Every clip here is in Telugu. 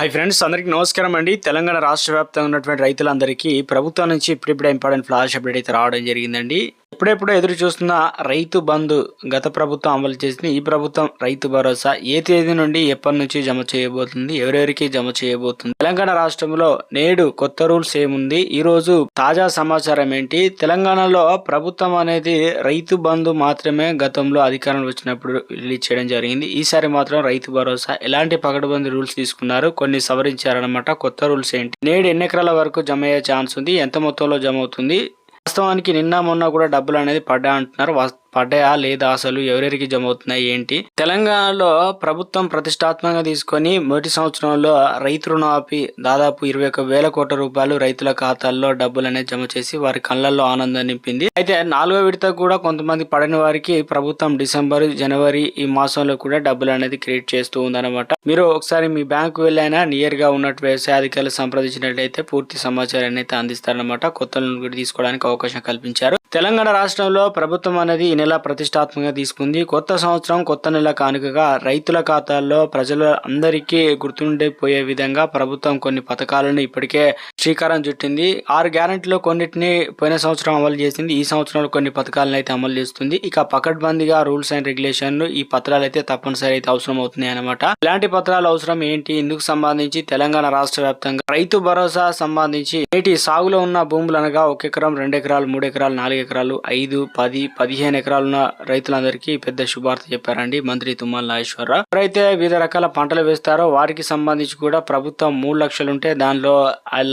హాయ్ ఫ్రెండ్స్ అందరికీ నమస్కారం అండి. తెలంగాణ రాష్ట్ర వ్యాప్తంగా ఉన్నటువంటి రైతులందరికీ ప్రభుత్వం నుంచి ఇప్పుడిప్పుడే ఇంపార్టెంట్ ఫ్లాష్ అప్డేట్ అయితే రావడం జరిగిందండి. ఇప్పుడెప్పుడు ఎదురు చూస్తున్న రైతు బంధు గత ప్రభుత్వం అమలు చేసిన ఈ ప్రభుత్వం రైతు భరోసా ఏ తేదీ నుండి ఎప్పటి నుంచి జమ చేయబోతుంది? ఎవరెవరికి జమ చేయబోతుంది? తెలంగాణ రాష్ట్రంలో నేడు కొత్త రూల్స్ ఏముంది? ఈ రోజు తాజా సమాచారం ఏంటి? తెలంగాణలో ప్రభుత్వం అనేది రైతు బంధు మాత్రమే గతంలో అధికారంలో వచ్చినప్పుడు రిలీజ్ చేయడం జరిగింది. ఈసారి మాత్రం రైతు భరోసా ఎలాంటి పగడబంది రూల్స్ తీసుకున్నారు? కొన్ని సవరించారనమాట కొత్త రూల్స్ ఏంటి? నేడు ఎన్ని ఎకరాల వరకు జమ అయ్యే ఛాన్స్ ఉంది? ఎంత మొత్తంలో జమ అవుతుంది? వాస్తవానికి నిన్న మొన్న కూడా డబ్బులు అనేది పడ్డా అంటున్నారు. వాస్- పడ్డాయా లేదా అసలు ఎవరెవరికి జమ అవుతున్నాయి ఏంటి? తెలంగాణలో ప్రభుత్వం ప్రతిష్టాత్మకంగా తీసుకొని మొదటి సంవత్సరంలో రైతు రుణమాఫీ దాదాపు ఇరవై ఒక వేల కోట్ల రూపాయలు రైతుల ఖాతాల్లో డబ్బులు అనేది జమ చేసి వారి కళ్ళల్లో ఆనందం నింపింది. అయితే నాలుగో విడత కూడా కొంతమంది పడని వారికి ప్రభుత్వం డిసెంబర్ జనవరి ఈ మాసంలో కూడా డబ్బులు అనేది క్రియేట్ చేస్తూ ఉందన్నమాట. మీరు ఒకసారి మీ బ్యాంకు వెళ్ళైనా నియర్గా ఉన్నట్టు వ్యవసాయ అధికారులు సంప్రదించినట్లయితే పూర్తి సమాచారాన్ని అయితే అందిస్తారనమాట కొత్త లోన్ కూడా తీసుకోవడానికి అవకాశం కల్పించారు. తెలంగాణ రాష్ట్రంలో ప్రభుత్వం అనేది ఈ నెల ప్రతిష్టాత్మకంగా తీసుకుంది. కొత్త సంవత్సరం కొత్త నెల కానుకగా రైతుల ఖాతాల్లో ప్రజల అందరికీ గుర్తుండిపోయే విధంగా ప్రభుత్వం కొన్ని పథకాలను ఇప్పటికే శ్రీకారం చుట్టింది. ఆరు గ్యారెంటీలో కొన్నిటిని పోయిన సంవత్సరం అమలు చేసింది. ఈ సంవత్సరంలో కొన్ని పథకాలను అయితే అమలు చేస్తుంది. ఇక పకడ్బందీగా రూల్స్ అండ్ రెగ్యులేషన్లు ఈ పత్రాలు అయితే తప్పనిసరి అయితే అవసరం అవుతున్నాయి అనమాట ఇలాంటి పత్రాలు అవసరం ఏంటి? ఇందుకు సంబంధించి తెలంగాణ రాష్ట్ర వ్యాప్తంగా రైతు భరోసా సంబంధించి నేటి సాగులో ఉన్న భూములు అనగా ఒక ఎకరం రెండు ఎకరాలు మూడు ఎకరాలు నాలుగు ఎకరాలు ఐదు పది పదిహేను ఎకరాలు ఉన్న రైతులందరికీ పెద్ద శుభార్త చెప్పారండి మంత్రి తుమ్మల నాగేశ్వరరావు ఎవరైతే వివిధ రకాల పంటలు వేస్తారో వారికి సంబంధించి కూడా ప్రభుత్వం మూడు లక్షలు ఉంటే దానిలో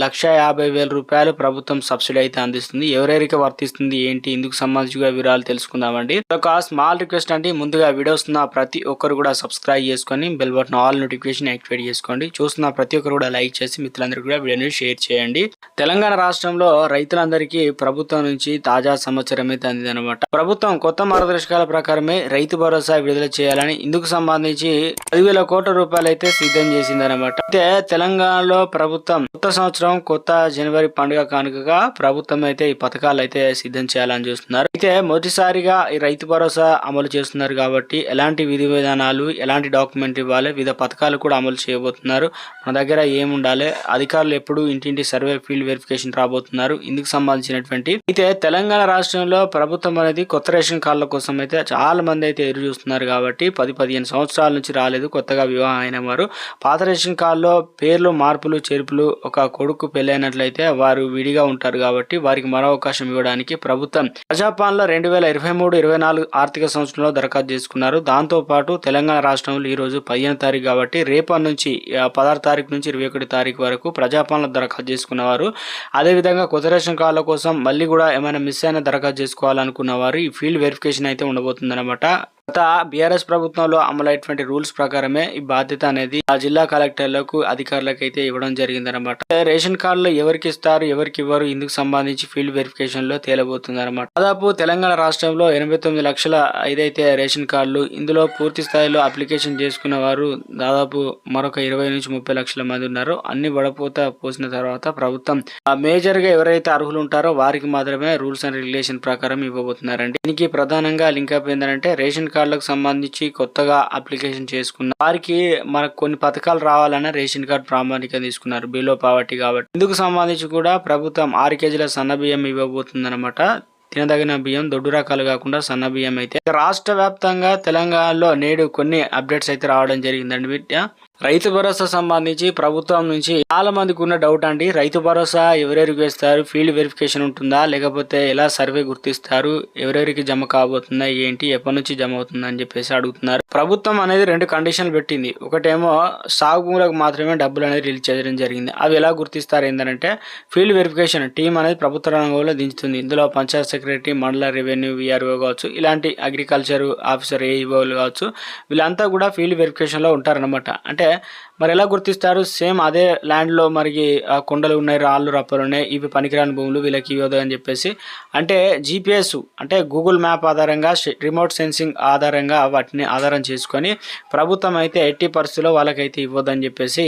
లక్ష యాభై వేల రూపాయలు ప్రభుత్వం సబ్సిడీ అయితే అందిస్తుంది. ఎవరెవరికి వర్తిస్తుంది ఏంటి ఇందుకు సంబంధించి వివరాలు తెలుసుకుందామండి. ఒక స్మాల్ రిక్వెస్ట్ అండి. ముందుగా వీడియోస్ ఉన్న ప్రతి ఒక్కరు కూడా సబ్స్క్రైబ్ చేసుకొని bell button all notification activate చేసుకోండి. చూస్తున్న ప్రతి ఒక్కరు కూడా లైక్ చేసి మిత్రులందరూ కూడా వీడియోని షేర్ చేయండి. తెలంగాణ రాష్ట్రంలో రైతులందరికీ ప్రభుత్వం నుంచి తాజా సమాచారం అయితే అందిందనమాట ప్రభుత్వం కొత్త మార్గదర్శకాల ప్రకారమే రైతు భరోసా విడుదల చేయాలని ఇందుకు సంబంధించి పదివేల కోట్ల రూపాయలు అయితే సిద్ధం చేసిందనమాట అయితే తెలంగాణలో ప్రభుత్వం కొత్త సంవత్సరం కొత్త జనవరి పండుగ కానుకగా ప్రభుత్వం అయితే ఈ పథకాలు అయితే సిద్ధం చేయాలని చూస్తున్నారు. అయితే మొదటిసారిగా ఈ రైతు భరోసా అమలు చేస్తున్నారు కాబట్టి ఎలాంటి విధి విధానాలు ఎలాంటి డాక్యుమెంట్ ఇవ్వాలి వివిధ పథకాలు కూడా అమలు చేయబోతున్నారు. మన దగ్గర ఏముండాలి అధికారులు ఎప్పుడు ఇంటింటి సర్వే ఫీల్డ్ వెరిఫికేషన్ రాబోతున్నారు. ఇందుకు సంబంధించినటువంటి అయితే తెలంగాణ రాష్ట్రంలో ప్రభుత్వం అనేది కొత్త రేషన్ కార్డుల కోసం అయితే చాలా మంది అయితే ఎదురు చూస్తున్నారు కాబట్టి పది పదిహేను సంవత్సరాల నుంచి రాలేదు కొత్తగా వివాహం అయిన వారు. పాత రేషన్ కార్డులో పేర్లు మార్పులు చేర్పులు ఒక కొడుకు పెళ్ళైనట్లయితే వారు విడిగా ఉంటారు కాబట్టి వారికి మరో అవకాశం ఇవ్వడానికి ప్రభుత్వం ప్రజాపాలనలో రెండు వేల ఇరవై మూడు ఇరవై నాలుగు ఆర్థిక సంవత్సరంలో దరఖాస్తు చేసుకున్నారు. దాంతో పాటు తెలంగాణ రాష్ట్రంలో ఈ రోజు పదిహేను తారీఖు కాబట్టి రేపటి నుంచి పదహారు తారీఖు నుంచి ఇరవై ఒకటి తారీఖు వరకు ప్రజాపాలన దరఖాస్తు చేసుకున్నవారు. అదేవిధంగా కొత్త రేషన్ కార్డుల కోసం మళ్ళీ కూడా ఏమైనా మిస్ అయిన దరఖాస్తు చేసుకోవాలనుకున్న వారు ఈ ఫీల్డ్ వెరిఫికేషన్ అయితే ఉండబోతుందన్నమాట. గత బీఆర్ఎస్ ప్రభుత్వంలో అమలైనటువంటి రూల్స్ ప్రకారమే ఈ బాధ్యత అనేది ఆ జిల్లా కలెక్టర్లకు అధికారులకు అయితే ఇవ్వడం జరిగిందనమాట రేషన్ కార్డులు ఎవరికి ఇస్తారు ఎవరికి ఇవ్వరు ఇందుకు సంబంధించి ఫీల్డ్ వెరిఫికేషన్లో తేలబోతుంది అనమాట దాదాపు తెలంగాణ రాష్ట్రంలో ఎనభై తొమ్మిది లక్షల ఐదైతే రేషన్ కార్డులు ఇందులో పూర్తి స్థాయిలో అప్లికేషన్ చేసుకున్న వారు దాదాపు మరొక ఇరవై నుంచి ముప్పై లక్షల మంది ఉన్నారు. అన్ని వడపోత పోసిన తర్వాత ప్రభుత్వం మేజర్గా ఎవరైతే అర్హులు ఉంటారో వారికి మాత్రమే రూల్స్ అండ్ రెగ్యులేషన్ ప్రకారం ఇవ్వబోతున్నారండి. దీనికి ప్రధానంగా లింక్ అప్ ఏంటంటే రేషన్ కార్డులకు సంబంధించి కొత్తగా అప్లికేషన్ చేసుకున్న వారికి మనకు కొన్ని పథకాలు రావాలన్న రేషన్ కార్డు ప్రామాణికం తీసుకున్నారు. బిలో పావర్టీ కాబట్టి. ఇందుకు సంబంధించి కూడా ప్రభుత్వం ఆరు కేజీల సన్న బియ్యం ఇవ్వబోతుందన్నమాట. తినదగిన బియ్యం దొడ్డు రకాలు కాకుండా సన్న బియ్యం అయితే. రాష్ట్ర వ్యాప్తంగా తెలంగాణలో నేడు కొన్ని అప్డేట్స్ అయితే రావడం జరిగిందండి బిడ్డ రైతు భరోసా సంబంధించి ప్రభుత్వం నుంచి చాలా మందికి ఉన్న డౌట్ అండి. రైతు భరోసా ఎవరెవరికి వేస్తారు? ఫీల్డ్ వెరిఫికేషన్ ఉంటుందా? లేకపోతే ఎలా సర్వే గుర్తిస్తారు? ఎవరెవరికి జమ కాబోతుందా? ఏంటి? ఎప్పటి నుంచి జమ అవుతుందా? అని చెప్పేసి అడుగుతున్నారు. ప్రభుత్వం అనేది రెండు కండిషన్లు పెట్టింది. ఒకటేమో సాగు భూములకు మాత్రమే డబ్బులు అనేది రిలీజ్ చేయడం జరిగింది. అవి ఎలా గుర్తిస్తారు? ఏంటంటే ఫీల్డ్ వెరిఫికేషన్ టీం అనేది ప్రభుత్వ రంగంలో దించుతుంది. ఇందులో panchayat secretary mandal revenue VRO కావచ్చు ఇలాంటి అగ్రికల్చర్ ఆఫీసర్ ఏఈఓలు కావచ్చు వీళ్ళంతా కూడా ఫీల్డ్ వెరిఫికేషన్లో ఉంటారనమాట అంటే మరి ఎలా గుర్తిస్తారు? సేమ్ అదే ల్యాండ్లో మరి కొండలు ఉన్నాయి రాళ్ళు రప్పలు ఉన్నాయి ఇవి పనికిరాని భూములు వీళ్ళకి ఇవ్వదు అని చెప్పేసి. అంటే జీపీఎస్ అంటే గూగుల్ మ్యాప్ ఆధారంగా రిమోట్ సెన్సింగ్ ఆధారంగా వాటిని ఆధారం చేసుకొని ప్రభుత్వం అయితే ఎట్టి పరిస్థితుల్లో వాళ్ళకైతే ఇవ్వదని చెప్పేసి.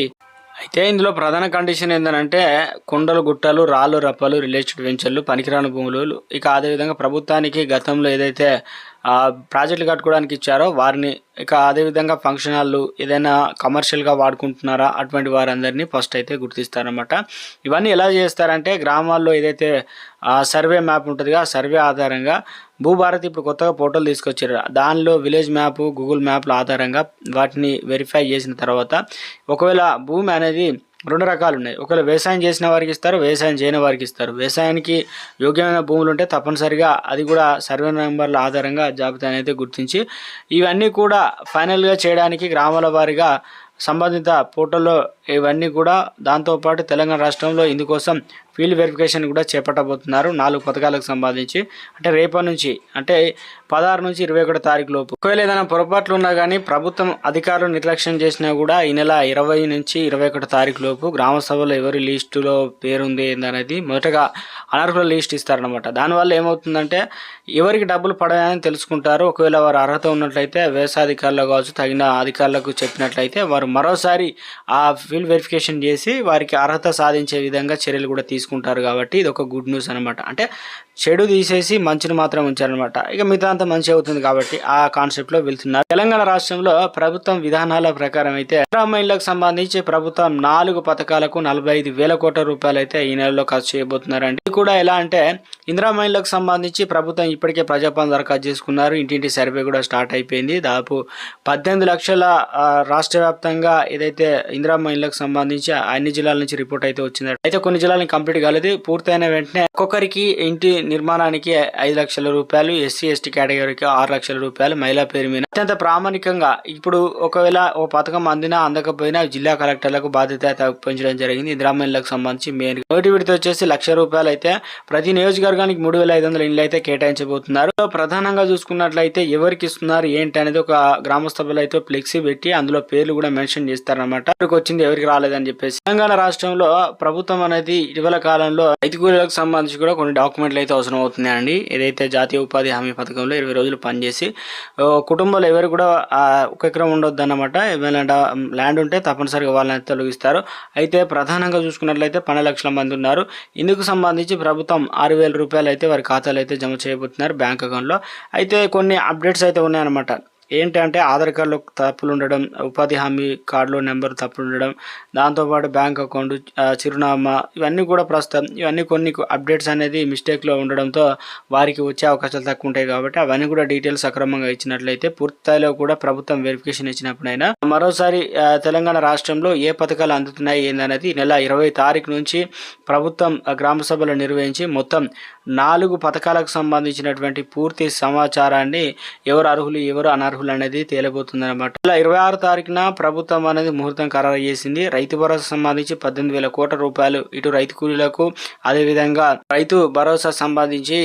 అయితే ఇందులో ప్రధాన కండిషన్ ఏంటంటే కొండలు గుట్టలు రాళ్ళు రప్పలు రిలేటెడ్ వెంచర్లు పనికిరాని భూములు. ఇక అదేవిధంగా ప్రభుత్వానికి గతంలో ఏదైతే ప్రాజెక్టులు కట్టుకోవడానికి ఇచ్చారో వారిని ఇక అదేవిధంగా ఫంక్షన్ హాళ్ళు ఏదైనా కమర్షియల్గా వాడుకుంటున్నారా అటువంటి వారందరినీ ఫస్ట్ అయితే గుర్తిస్తారనమాట ఇవన్నీ ఎలా చేస్తారంటే గ్రామాల్లో ఏదైతే సర్వే మ్యాప్ ఉంటుందిగా సర్వే ఆధారంగా భూభారతి ఇప్పుడు కొత్తగా ఫోటోలు తీసుకొచ్చారు. దానిలో విలేజ్ మ్యాప్ గూగుల్ మ్యాప్ల ఆధారంగా వాటిని వెరిఫై చేసిన తర్వాత ఒకవేళ భూమి అనేది రెండు రకాలు ఉన్నాయి ఒకవేళ వ్యవసాయం చేసిన వారికి ఇస్తారు వ్యవసాయం చేయని వారికి ఇస్తారు. వ్యవసాయానికి యోగ్యమైన భూములు ఉంటే తప్పనిసరిగా అది కూడా సర్వే నెంబర్ల ఆధారంగా జాబితా అనేది గుర్తించి ఇవన్నీ కూడా ఫైనల్గా చేయడానికి గ్రామాల వారిగా సంబంధిత పోర్టల్లో ఇవన్నీ కూడా దాంతోపాటు తెలంగాణ రాష్ట్రంలో ఇందుకోసం ఫీల్డ్ వెరిఫికేషన్ కూడా చేపట్టబోతున్నారు. నాలుగు పథకాలకు సంబంధించి. అంటే రేపటి నుంచి అంటే పదహారు నుంచి ఇరవై ఒకటో తారీఖు లోపు. ఒకవేళ ఏదైనా పొరపాట్లు ఉన్నా కానీ ప్రభుత్వం అధికారులు నిర్లక్ష్యం చేసినా కూడా ఈ నెల ఇరవై నుంచి ఇరవై ఒకటో తారీఖు లోపు గ్రామ సభలో ఎవరి లిస్టులో పేరుంది ఏందనేది మొదటగా అనర్హుల లిస్ట్ ఇస్తారనమాట దానివల్ల ఏమవుతుందంటే ఎవరికి డబ్బులు పడాయని తెలుసుకుంటారు. ఒకవేళ వారు అర్హత ఉన్నట్లయితే వ్యవసాయ అధికారులు కావచ్చు తగిన అధికారులకు చెప్పినట్లయితే వారు మరోసారి ఆ ఫీల్డ్ వెరిఫికేషన్ చేసి వారికి అర్హత సాధించే విధంగా చర్యలు కూడా తీసుకుంటారు కాబట్టి ఇది ఒక గుడ్ న్యూస్ అనమాట అంటే చెడు తీసేసి మంచిని మాత్రం ఉంచారనమాట ఇక మిగతా అంతా మంచి అవుతుంది కాబట్టి ఆ కాన్సెప్ట్లో వెళ్తున్నారు. తెలంగాణ రాష్ట్రంలో ప్రభుత్వం విధానాల ప్రకారం అయితే మహిళలకు సంబంధించి ప్రభుత్వం నాలుగు పథకాలకు నలభై ఐదు వేల కోట్ల రూపాయలు అయితే ఈ నెలలో ఖర్చు చేయబోతున్నారండి. ఇది కూడా ఎలా అంటే ఇందిరా మహిళలకు సంబంధించి ప్రభుత్వం ఇప్పటికే ప్రజాపాలన దరఖాస్తు చేసుకున్నారు. ఇంటింటి సర్వే కూడా స్టార్ట్ అయిపోయింది. దాదాపు పద్దెనిమిది లక్షల రాష్ట్ర వ్యాప్తంగా ఏదైతే ఇందిరా మహిళలకు సంబంధించి అన్ని జిల్లాల నుంచి రిపోర్ట్ అయితే వచ్చింది అయితే కొన్ని జిల్లాలను కంప్లీట్ కాలేదు. పూర్తయిన వెంటనే ఒక్కొక్కరికి ఇంటి నిర్మాణానికి ఐదు లక్షల రూపాయలు ఎస్సీ ఎస్టీ కేటగిరీకి ఆరు లక్షల రూపాయలు మహిళా పేరు మీద. అత్యంత ప్రామాణికంగా ఇప్పుడు ఒకవేళ ఓ పథకం అందినా అందకపోయినా జిల్లా కలెక్టర్లకు బాధ్యత పెంచడం జరిగింది. ఇందిరా మహిళలకు సంబంధించి మెయిన్ నోటి విడత వచ్చేసి లక్ష రూపాయలు అయితే ప్రతి నియోజకవర్గానికి మూడు వేల ఐదు వందల ఇండ్లు అయితే కేటాయించబోతున్నారు. ప్రధానంగా చూసుకున్నట్లయితే ఎవరికి ఇస్తున్నారు ఏంటి అనేది ఒక గ్రామ సభలో అయితే ఫ్లెక్సీ పెట్టి అందులో పేర్లు కూడా మెన్షన్ చేస్తారనమాట ఎవరికి వచ్చింది ఎవరికి రాలేదని చెప్పేసి. తెలంగాణ రాష్ట్రంలో ప్రభుత్వం అనేది ఇటీవల కాలంలో రైతు కూలీలకు సంబంధించి కూడా కొన్ని డాక్యుమెంట్లు అయితే అవసరం అవుతున్నాయండి. ఏదైతే జాతీయ ఉపాధి హామీ పథకంలో ఇరవై రోజులు పనిచేసి కుటుంబాలు కుటుంబంలో ఎవరు కూడా ఒక ఎకరం ఉండొద్దు అన్నమాట ఏమైనా ల్యాండ్ ఉంటే తప్పనిసరిగా వాళ్ళని తొలగిస్తారు. అయితే ప్రధానంగా చూసుకున్నట్లయితే పన్నెండు లక్షల మంది ఉన్నారు. ఇందుకు సంబంధించి ప్రభుత్వం ఆరు వేల రూపాయలు అయితే వారి ఖాతాలు అయితే జమ చేయబోతున్నారు బ్యాంక్ అకౌంట్లో. అయితే కొన్ని అప్డేట్స్ అయితే ఉన్నాయన్నమాట. ఏంటంటే ఆధార్ కార్డులో తప్పులు ఉండడం ఉపాధి హామీ కార్డులో నెంబర్ తప్పులు ఉండడం దాంతోపాటు బ్యాంక్ అకౌంట్ చిరునామా ఇవన్నీ కూడా ప్రస్తుతం ఇవన్నీ కొన్ని అప్డేట్స్ అనేది మిస్టేక్లో ఉండడంతో వారికి వచ్చే అవకాశాలు తక్కువ ఉంటాయి కాబట్టి అవన్నీ కూడా డీటెయిల్స్ సక్రమంగా ఇచ్చినట్లయితే పూర్తి కూడా ప్రభుత్వం వెరిఫికేషన్ ఇచ్చినప్పుడైనా మరోసారి తెలంగాణ రాష్ట్రంలో ఏ పథకాలు అందుతున్నాయి ఏందనేది నెల ఇరవై తారీఖు నుంచి ప్రభుత్వం గ్రామ సభలు నిర్వహించి మొత్తం నాలుగు పథకాలకు సంబంధించినటువంటి పూర్తి సమాచారాన్ని ఎవరు అర్హులు ఎవరు అనర్హులు అర్హులు అనేది తేలిపోతుంది అనమాట ఇలా ఇరవై ఆరు తారీఖున ప్రభుత్వం అనేది ముహూర్తం ఖరారు చేసింది. రైతు భరోసా సంబంధించి పద్దెనిమిది వేల కోట్ల రూపాయలు ఇటు రైతు కూలీలకు అదేవిధంగా రైతు భరోసా సంబంధించి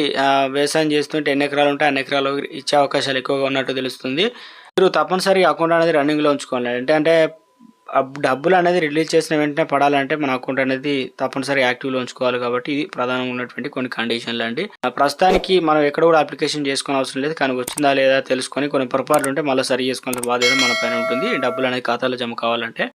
వ్యవసాయం చేస్తుంటే ఎన్ని ఎకరాలు ఉంటే అన్ని ఎకరాలు ఇచ్చే అవకాశాలు ఎక్కువగా ఉన్నట్టు తెలుస్తుంది. మీరు తప్పనిసరిగా అకౌంట్ అనేది రన్నింగ్లో ఉంచుకోవాలి. ఏంటంటే డబ్బులు అనేది రిలీజ్ చేసిన వెంటనే పడాలంటే మన అకౌంట్ అనేది తప్పనిసరి యాక్టివ్లో ఉంచుకోవాలి కాబట్టి ఇది ప్రధానంగా ఉన్నటువంటి కొన్ని కండిషన్లు అండి. ఆ, ప్రస్తుతానికి మనం ఎక్కడ కూడా అప్లికేషన్ చేసుకోని అవసరం లేదు. కానీ వచ్చిందా లేదా తెలుసుకొని కొన్ని పొరపాట్లు ఉంటే మళ్ళీ సరి చేసుకోవాల్సిన బాధ్యత మన పైన ఉంటుంది. డబ్బులు అనేది ఖాతాలో జమ కావాలంటే